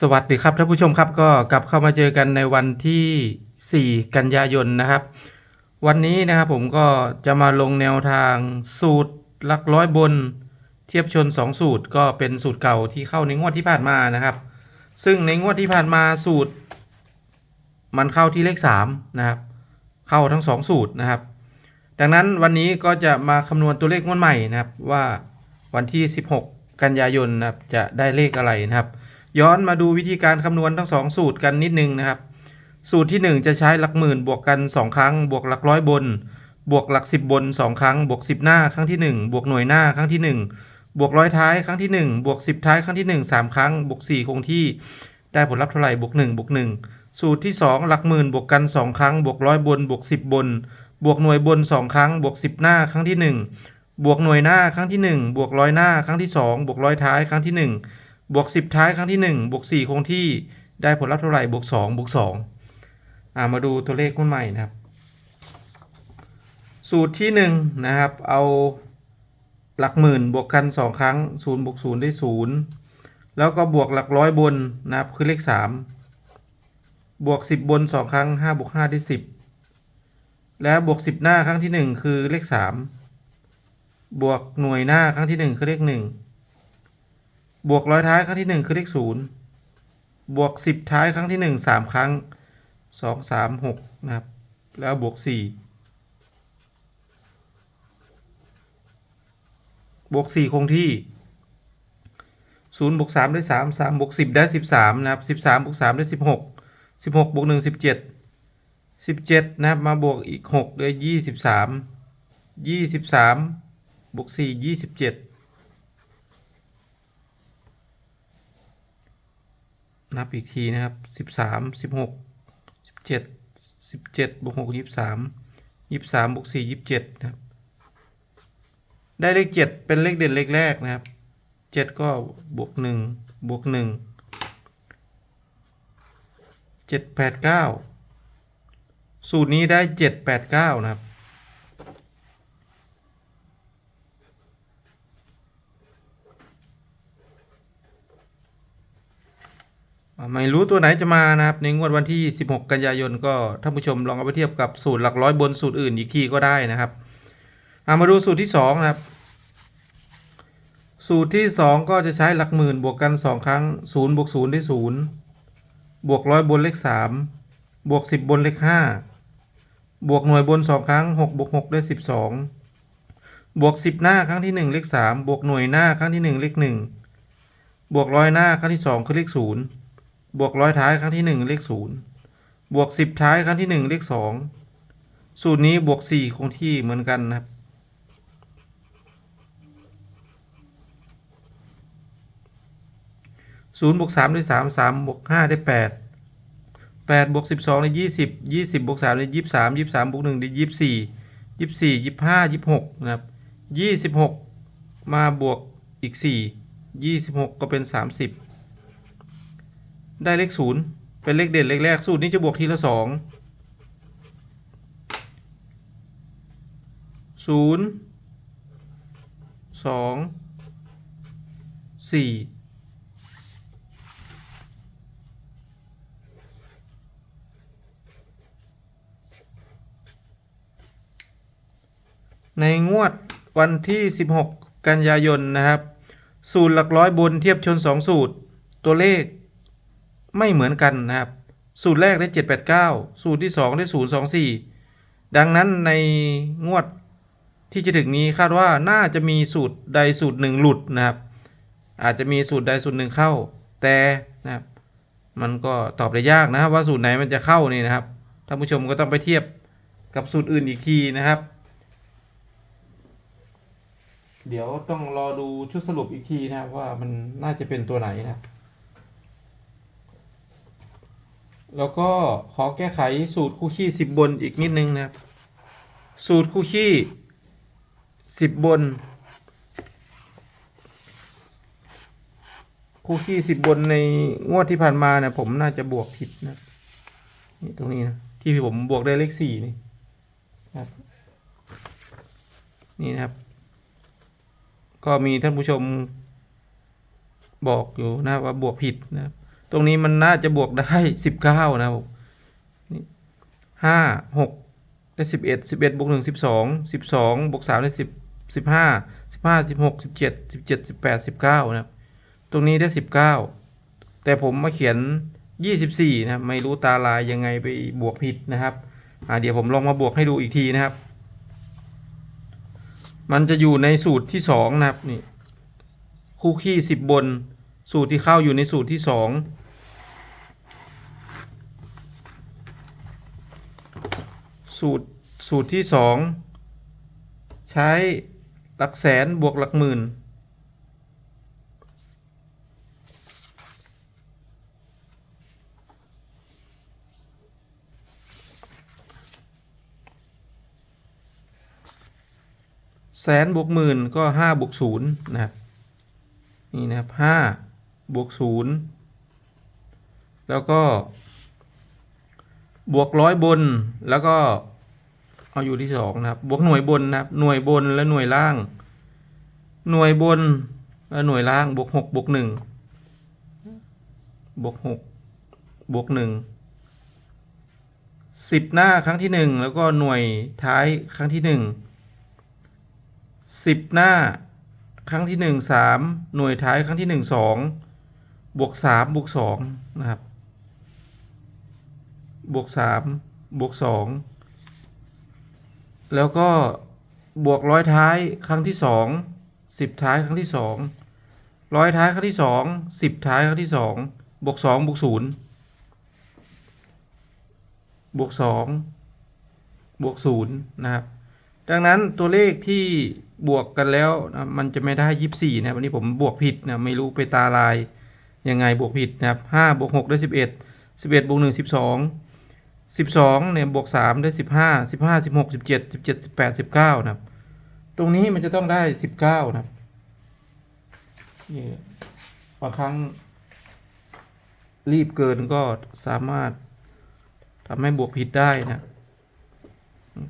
สวัสดีครับท่านผู้ชมครับก็กลับเข้ามาเจอกันในวันที่ 4 กันยายนนะครับ วันนี้นะครับผมก็จะมาลงแนวทางสูตรหลักร้อยบน เทียบชน 2 สูตรก็เป็นสูตรเก่าที่เข้าในงวดที่ผ่านมานะครับ ซึ่งในงวดที่ผ่านมาสูตร มันเข้าที่เลข3นะครับเข้าทั้ง 2 สูตรนะครับ ดังนั้นวันนี้ก็จะมาคำนวณตัวเลขงวดใหม่นะครับว่าวันที่ 16 กันยายนนะครับจะได้เลขอะไรนะครับ ย้อนมาดูวิธีการคำนวณทั้ง 2 สูตรกันนิดนึงนะครับ สูตรที่ 1 จะใช้หลักหมื่นบวกกัน 2 ครั้ง บวกหลักร้อยบน บวกหลัก 10 บน 2 ครั้ง บวก 10 หน้าครั้งที่ 1 บวกหน่วยหน้าครั้งที่ 1 บวกร้อยท้ายครั้งที่ 1 บวก 10 ท้ายครั้งที่ 1 3 ครั้ง บวก 4 คงที่ ได้ผลลัพธ์เท่าไหร่บวก1บวก1สูตรที่ 2 หลักหมื่นบวกกัน 2 ครั้ง บวกร้อยบน บวก 10 บน บวกหน่วยบน 2 ครั้ง บวก 10 หน้าครั้งที่ 1 บวกหน่วยหน้าครั้งที่ 1 บวกร้อยหน้าครั้งที่ 2 บวกร้อยท้ายครั้งที่ 1 บวก 10 ท้ายครั้งที่ 1 บวก 4 คงที่ได้ผลลัพธ์เท่าไหร่บวก 2 บวก2อ่ามาดูตัวเลขคนใหม่นะครับ สูตรที่ 1 นะครับ เอาหลักหมื่นบวกกัน 2 ครั้ง 0 บวก 0 ได้ 0 แล้วก็บวกหลักร้อยบนนะครับคือเลข 3 บวก 10 บน 2 ครั้ง 5 บวก 5 ได้ 10 แล้วบวก 10 หน้าครั้งที่ 1 คือเลข 3 บวกหน่วยหน้าครั้งที่ 1 คือเลข 1 บวกร้อยท้ายครั้งที่1คือเลข0บวก10ท้ายครั้งที่1 3ครั้ง2 3 6นะครับ แล้วบวก4บวก4คงที่0บวก3ได้3 3บวก10ได้13นะครับ13บวก3ได้16 16บวก1 17 17นะครับมาบวกอีก6ได้23 23บวก4 27 นับอีกทีนะครับ13 16 17 17บวก6 23 23บวก4 27นะครับ ได้เลข7เป็นเลขเด่นเลขแรกนะครับ7ก็บวก1บวก1 7 8 9สูตรนี้ได้7 8 9นะครับ ไม่รู้ตัวไหนจะมานะครับในงวดวันที่ 16 กันยายนก็ท่านผู้ชมลองเอาไปเทียบกับสูตรหลักร้อยบนสูตรอื่นอีกทีก็ได้นะครับเอามาดูสูตรที่ 2 นะครับ สูตรที่ 2 ก็จะใช้หลักหมื่นบวกกัน 2 ครั้ง0บวก0ได้0บวกร้อยบนเลข 3 บวก 10 บนเลข 5 บวกหน่วยบน 2 ครั้ง6บวก6ได้ 12 บวก 10 หน้าครั้งที่ 1 เลข 3 บวกหน่วยหน้าครั้งที่ 1 เลข 1 บวกร้อยหน้าครั้งที่ 2 คือเลข 0 บวกร้อยท้ายครั้งที่ 1 เลข 0 บวก 10 ท้ายครั้งที่ 1 เลข 2 สูตรนี้บวก 4 คงที่เหมือนกันนะครับ0บวก3ได้3 3บวก5ได้8 8บวก12ได้20 20บวก3ได้23 23บวก1ได้24 24 25 26นะครับ26มาบวกอีก4 26ก็เป็น30 ได้เลข0เป็นเลขเด่นเลขแรกสูตรนี้จะบวกทีละ2 0 2 4ในงวดวันที่ 16 กันยายนนะครับ สูตรหลักร้อยบนเทียบชน 2 สูตร ตัวเลข ไม่เหมือนกันนะครับ สูตรแรกได้ 789 สูตรที่ 2 ได้ 024 ดังนั้นในงวดที่จะถึงนี้คาดว่าน่าจะมีสูตรใดสูตรหนึ่งหลุดนะครับ อาจจะมีสูตรใดสูตรหนึ่งเข้า แต่นะครับมันก็ตอบได้ยากนะครับว่าสูตรไหนมันจะเข้านี่นะครับท่านผู้ชมก็ต้องไปเทียบกับสูตรอื่นอีกทีนะครับ เดี๋ยวต้องรอดูชุดสรุปอีกทีนะครับว่ามันน่าจะเป็นตัวไหนนะครับ แล้วก็ขอแก้ไขสูตรคู่ขี้สิบบนอีกนิดนึงนะครับ สูตรคู่ขี้สิบบน คู่ขี้สิบบนในงวดที่ผ่านมาเนี่ยผมน่าจะบวกผิดนะนี่ตรงนี้นะที่ผมบวกได้เลขสี่นี่นะครับนี่นะครับ ก็มีท่านผู้ชมบอกอยู่นะว่าบวกผิดนะครับ ตรงนี้มันน่าจะบวกได้สิบเก้านะครับนี่ห้าหกได้สิบเอ็ดสิบเอ็ดบวกหนึ่งสิบสองสิบสองบวกสามได้สิบสิบห้าสิบห้าสิบหกสิบเจ็ดสิบเจ็ดสิบแปดสิบเก้านะครับ ตรงนี้ได้สิบเก้าแต่ผมมาเขียนยี่สิบสี่นะครับ ไม่รู้ตาลายยังไงไปบวกผิดนะครับอ่าเดี๋ยวผมลองมาบวกให้ดูอีกทีนะครับ มันจะอยู่ในสูตรที่สองนะครับนี่คู่ขี้สิบบน สูตรที่เข้าอยู่ในสูตรที่สอง สูตรสูตรที่สองใช้หลักแสนบวกหลักหมื่น แสนบวกหมื่นก็ห้าบวกศูนย์นะครับ นี่นะครับห้าบวกศูนย์แล้วก็ บวกร้อยบนแล้วก็เอาอยู่ที่สองนะครับ บวกหน่วยบนนะครับ หน่วยบนและหน่วยล่าง หน่วยบนและหน่วยล่าง บวกหกบวกหนึ่งบวกหกบวกหนึ่งสิบหน้าครั้งที่หนึ่งแล้วก็หน่วยท้ายครั้งที่หนึ่งสิบหน้าครั้งที่หนึ่งสามหน่วยท้ายครั้งที่หนึ่งสองบวกสามบวกสองนะครับ บวกสามบวกสองแล้วก็บวกร้อยท้ายครั้งที่สองสิบท้ายครั้งที่สองร้อยท้ายครั้งที่สองสิบท้ายครั้งที่สองบวกสองบวกศูนย์บวกสองบวกศูนย์นะครับ ดังนั้นตัวเลขที่บวกกันแล้วนะมันจะไม่ได้ยี่สี่นะวันนี้ผมบวกผิดนะไม่รู้ไปตาลายยังไงบวกผิดนะครับห้าบวกหกได้สิบเอ็ดสิบเอ็ดบวกหนึ่งสิบสอง สิบสองเนี่ยบวกสามได้สิบห้าสิบห้าสิบหกสิบเจ็ดสิบเจ็ดสิบแปดสิบเก้านะครับ ตรงนี้มันจะต้องได้สิบเก้านะครับบางครั้ง รีบเกินก็สามารถทำให้บวกผิดได้นะ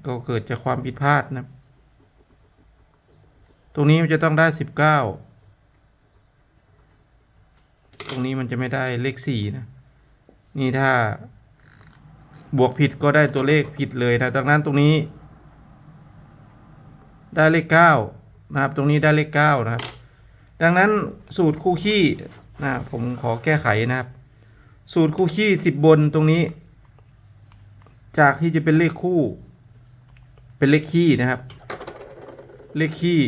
ก็เกิดจากความผิดพลาดนะครับตรงนี้มันจะต้องได้สิบเก้าตรงนี้มันจะไม่ได้เลขสี่นะ นี่ถ้า บวกผิดก็ได้ตัวเลขผิดเลยนะดังนั้นตรงนี้ ได้เลขเก้านะครับ ตรงนี้ได้เลขเก้านะครับ ดังนั้นสูตรคู่ขี้นะผมขอแก้ไขนะครับ สูตรคู่ขี้สิบบนตรงนี้ จากที่จะเป็นเลขคู่ เป็นเลขขี้นะครับ เลขขี้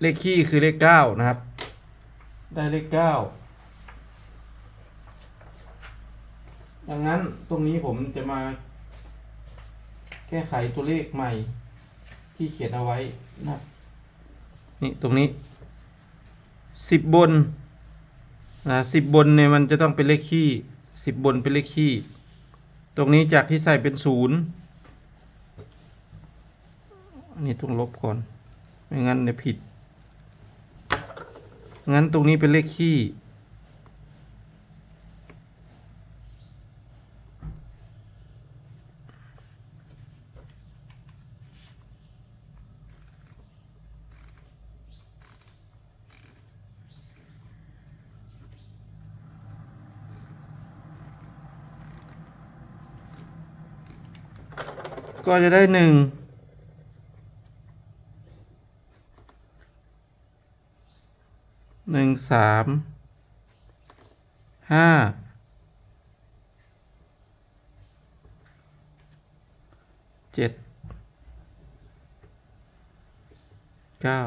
เลขขี้คือเลขเก้านะครับ ได้เลขเก้าดังนั้นตรงนี้ผมจะมา แก้ไขตัวเลขใหม่ที่เขียนเอาไว้นะครับนี่ตรงนี้สิบบนนะสิบบนเนี่ยมันจะต้องเป็นเลขขี้สิบบนเป็นเลขขี้ ตรงนี้จากที่ใส่เป็นศูนย์นนี้ต้องลบก่อน ไม่งั้นเนี่ยผิด งั้นตรงนี้เป็นเลขขี้ ก็จะได้หนึ่ง หนึ่งสามห้าเจ็ดเก้า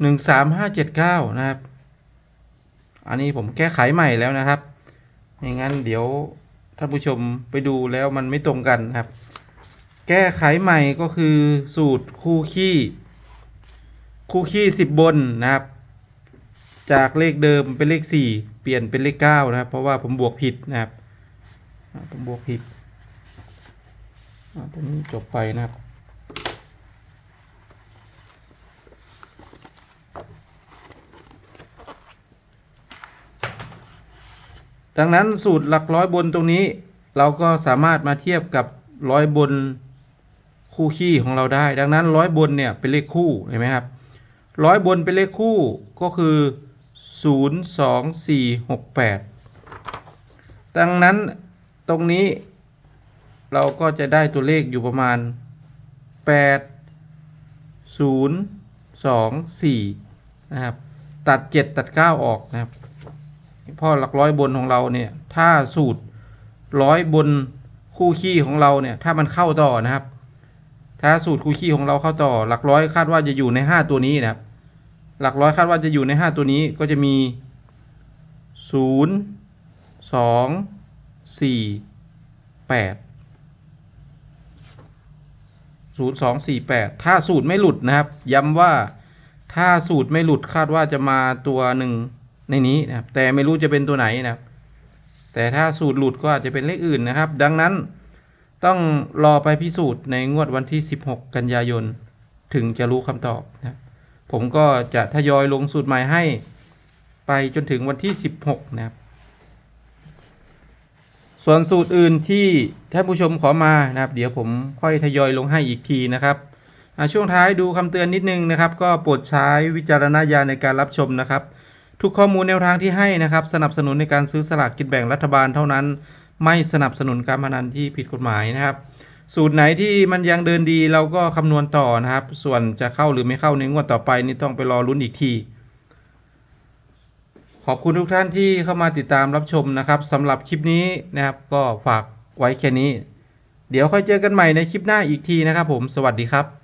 หนึ่งสามห้าเจ็ดเก้านะครับ อันนี้ผมแก้ไขใหม่แล้วนะครับไม่งั้นเดี๋ยวท่านผู้ชมไปดูแล้วมันไม่ตรงกันครับ แก้ไขใหม่ก็คือสูตรคู่ขี้ คู่ขี้สิบบนนะครับ จากเลขเดิมเป็นเลขสี่เปลี่ยนเป็นเลขเก้านะครับ เพราะว่าผมบวกผิดนะครับผมบวกผิดตรงนี้จบไปนะครับดังนั้นสูตรหลักร้อยบนตรงนี้ เราก็สามารถมาเทียบกับร้อยบน คู่ขี้ของเราได้ ดังนั้นร้อยบนเนี่ยเป็นเลขคู่เห็นไหมครับร้อยบนเป็นเลขคู่ก็คือ 0 2 4 6 8 ดังนั้นตรงนี้เราก็จะได้ตัวเลขอยู่ประมาณ 8 0 2 4 นะครับ ตัด 7 ตัด 9 ออกนะครับพราะหลักร้อยบนของเราเนี่ย ถ้าสูตรร้อยบนคู่ขี้ของเราเนี่ย ถ้ามันเข้าต่อนะครับ ถ้าสูตรคู่ขี้ของเราเข้าต่อ หลักร้อยคาดว่าจะอยู่ใน 5 ตัวนี้นะครับ หลักร้อยคาดว่าจะอยู่ใน 5 ตัวนี้ก็จะมี 0 2 4 8ศูนย์สองสี่แปดถ้าสูตรไม่หลุดนะครับ ย้ำว่าถ้าสูตรไม่หลุดคาดว่าจะมาตัวหนึ่งในนี้นะครับ แต่ไม่รู้จะเป็นตัวไหนนะครับ แต่ถ้าสูตรหลุดก็อาจจะเป็นเลขอื่นนะครับ ดังนั้น ต้องรอไปพิสูจน์ในงวดวันที่ 16 กันยายน ถึงจะรู้คำตอบนะครับผมก็จะทยอยลงสูตรใหม่ให้ไปจนถึงวันที่ 16 นะครับ ส่วนสูตรอื่นที่ท่านผู้ชมขอมานะครับ เดี๋ยวผมค่อยทยอยลงให้อีกทีนะครับช่วงท้ายดูคำเตือนนิดนึงนะครับ ก็โปรดใช้วิจารณญาณในการรับชมนะครับ ทุกข้อมูลแนวทางที่ให้นะครับ สนับสนุนในการซื้อสลากกินแบ่งรัฐบาลเท่านั้น ไม่สนับสนุนการพนันที่ผิดกฎหมายนะครับ สูตรไหนที่มันยังเดินดีเราก็คำนวณต่อนะครับ ส่วนจะเข้าหรือไม่เข้าในงวดต่อไปนี่ต้องไปรอลุ้นอีกที ขอบคุณทุกท่านที่เข้ามาติดตามรับชมนะครับสำหรับคลิปนี้นะครับ ก็ฝากไว้แค่นี้ เดี๋ยวค่อยเจอกันใหม่ในคลิปหน้าอีกทีนะครับผม สวัสดีครับ